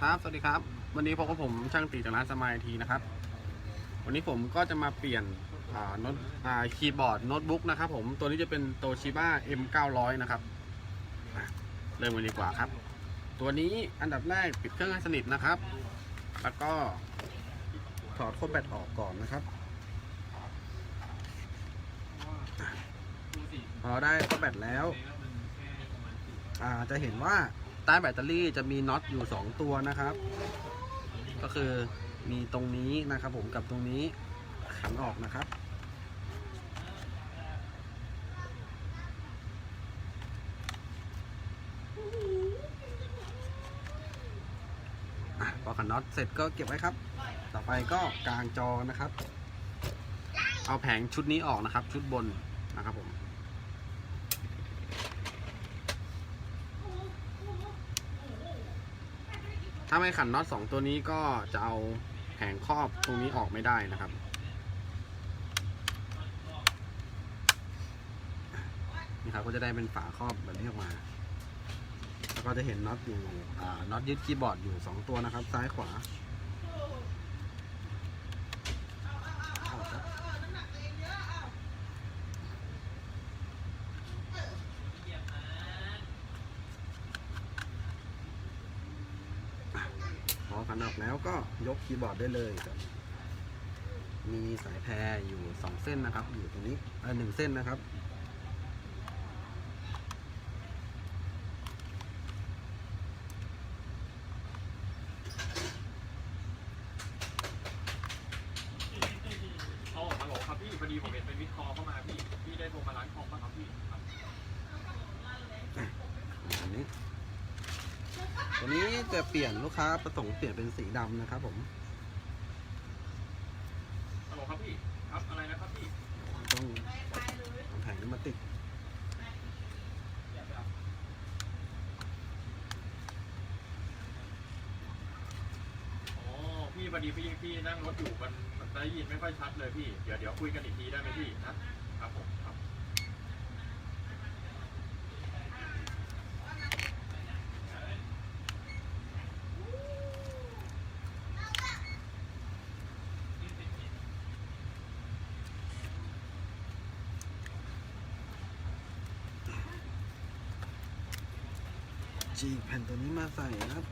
ครับ สวัสดีครับ วันนี้พบกับผมช่างตีจากร้านสมายทีนะครับ วันนี้ผมก็จะมาเปลี่ยนอ่าโน้ตอ่าคีย์บอร์ดโน้ตบุ๊กนะครับผม ตัวนี้จะเป็นโตชิบ้า M 900 นะครับ เริ่มกันดีกว่าครับ ตัวนี้อันดับแรกปิดเครื่องให้สนิทนะครับ แล้วก็ถอดโค้ดแบตออกก่อนนะครับ พอได้โค้ดแบตแล้วอ่าจะเห็นว่า ใต้แบตเตอรี่จะมีน็อตอยู่ 2 ตัวนะครับ ก็คือมีตรงนี้นะครับผมกับตรงนี้ขันออกนะครับ พอขันน็อตเสร็จก็เก็บไว้ครับ ต่อไปก็กางจอนะครับ เอาแผงชุดนี้ออกนะครับ ชุดบนนะครับผมาไม่ขันน็อตสองตัวนี้ก็จะเอาแผงครอบตรงนี้ออกไม่ได้นะครับ นี่ครับก็จะได้เป็นฝาครอบแบบนี้ออกมา แล้วก็จะเห็นน็อตอยู่น็อตยึดคีย์บอร์ดอยู่สองตัวนะครับ ซ้ายขวาเข้าครับพ อขันออกแล้วก็ยกคีย์บอร์ดได้เลยครับมีสายแพรอยู่สองเส้นนะครับ อยู่ตรงนี้เออหนึ่งเส้นนะครับอ๋อฮัลโหลครับพี่พอดีผมเห็นเป็นวิดคอเข้ามาพี่ พี่ได้โทรมาร้านคอมป่ะครับพี่ครับ อันนี้ ตัวนี้จะเปลี่ยนลูกค้าประสงค์เปลี่ยนเป็นสีดำนะครับผมฮัลโหลครับพี่ ครับอะไรนะครับพี่ ต้องเอาแผงนี้มาติดอ๋อพี่พอดีพี่พี่นั่งรถอยู่มันมันได้ยินไม่ค่อยชัดเลยพี่ เดี๋ยวเดี๋ยวคุยกันอีกทีได้ไหมพี่นะครับผม ครับจีกแผ่นตัวนี้มาใส่นะครับ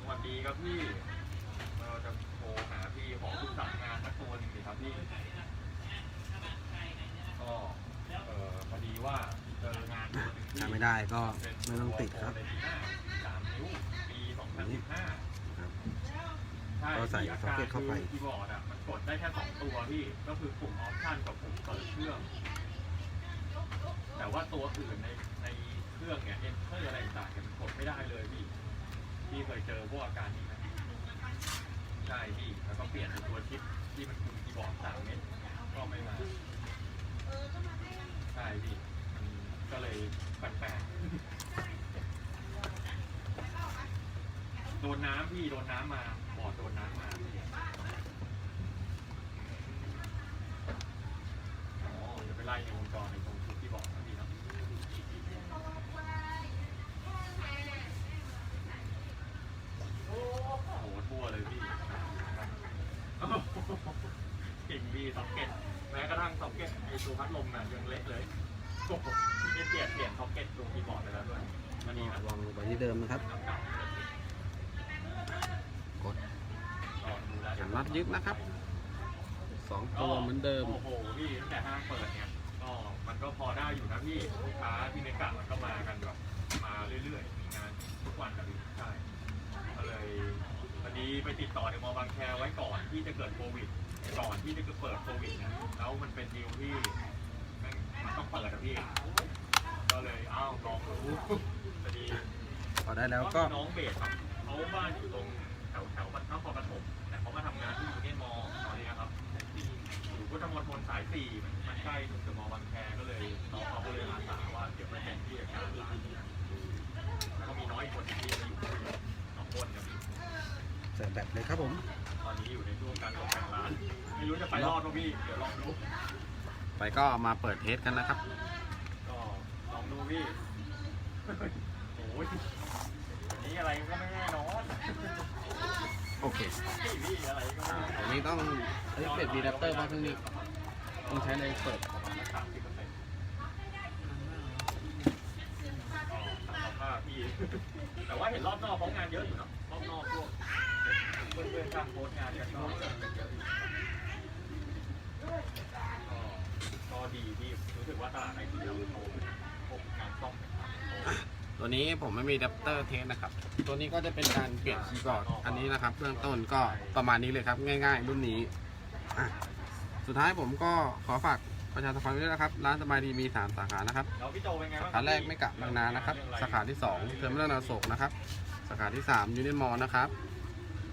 สวัสดีครับพี่ เราจะโทรหาพี่ขอคุณสั่งงานสักตัวหนึงสิครับพี่ ก็เอ่อพอดีว่าเจองานตัวหนึงที่ถ้าไม่ได้ก็ไม่ต้องติดครับสามนิ้วปี2015ครับใช่ ก็ใส่ที่อาซ็อกเก็ตเข้าไปคือคีย์บอร์ดอะมันกดได้แค่สองตัวพี่ ก็คือปุ่มออปชั่นกับปุ่มเปิดเครื่อง แต่ว่าตัวอื่นในในเครื่องเนี่ยเอ็นเตอร์อะไรต่างๆเนี่ยมันกดไม่ได้เลยพี่ พี่เคยเจอพวกอาการนี้ไหมใช่พี่ แล้วก็เปลี่ยนเป็นตัวชิปที่มันคุมคีย์บอร์ดสามเม็ดก็ไม่มาใช่พี่มันก็เลยแปลกๆโดนน้ำพี่โดนน้ำมาบอดโดนน้ำมาพี่อ๋อจะไปไล่ในวงจรในตรงจุดที่บอกนะพี่เนาะโอ้โหทั่วเลยพี่โอ้โหเก่งดีซ็อกเก็ตแม้กระทั่งซ็อกเก็ ตไอตัวพัดลมน่ะยังเล็กเลยโอ้โหนี่เปลี่ยนเปลี่ยนซ็อกเก็ตตรงคีย์บอร์ดไปแล้วด้วยมันนี่นะวางลงไปที่เดิมนะครับ กดอ๋อดูแลขันน็อตยึดนะครับสองตัวเหมือนเดิม โอ้โหพี่ตั้งแต่ห้างเปิดเนี่ยก็มันก็พอได้อยู่นะพี่ลูกค้าที่ในกะมันก็มากันแบบมาเรื่อยๆมีงานทุกวันนะพี่ใช่ก็เลยพอดีไปติดต่อในมอบางแคไว้ก่อนที่จะเกิดโควิด ก่อนที่จะเปิดโควิดนะแล้วมันเป็นดีลที่แม่งมันต้องเปิดอะพี่ ก็เลยอ้าวลองดูพอดีพอได้แล้วก็น้องเบสครับเขาบ้านอยู่ตรงแถวแถวบ้านนครปฐมแต่เขามาทำงานที่ยูเนียนมอลล์ตอนนี้ครับอยู่พุทธมณฑลสายสี่มันมันใกล้ถึงเดอะมอลล์บางแคก็เลยน้องเขาก็เลยอาสาว่าเดี๋ยวไปแทนที่อาการร้านแล้วก็มีน้อยคนที่อยู่สองคนนะพี่ใส่แบตเลยครับผม ตอนนี้อยู่ในช่วงการตกแต่งร้าน ไม่รู้จะไปรอดป่ะพี่ เดี๋ยวลองดู ไปก็มาเปิดเทสกันนะครับ ก็ลองดูพี่ โอ้ยอันนี้อะไรก็ไม่แน่นอนโอเคพี่พี่อะไรก็ไม่อ่าแน่นออันนนี้ต้องเฮ้ยเปลี่ยนดีดัปเตอร์บ้างเครื่องนี้ต้องใช้ในเปิดประมาณสามสิบเปอร์เซ็นต์ก็ตามสภาพพี่ แต่ว่าเห็นรอบนอกเขางานเยอะอยู่เนาะ รอบนอกพวกเพื่อนเพื่อนๆช่างโพสต์งานกันก็เยอะอยู่ก็ก็ดีที่รู้สึกว่าตลาดไอทีเราโตขึ้นพวกงานซ่อมต่างๆโตตัวนี้ผมไม่มีดัปเตอร์เทสนะครับ ตัวนี้ก็จะเป็นการเปลี่ยนคีย์บอร์ด อันนี้นะครับเบื้องต้นก็ประมาณนี้เลยครับ ง่ายๆ รุ่นนี้อะสุดท้ายผมก็ขอฝากประชาสัมพันธ์ไว้ด้วยนะครับ ร้านสบายดีมี 3 สาขานะครับแล้วพี่โจเป็นไงสาบ้างขาแรกไม่กะบางนานะครับ สาขาที่2เทอร์มินอลอโศกนะครับ สาขาที่3ยูเนียนมอลนะครับ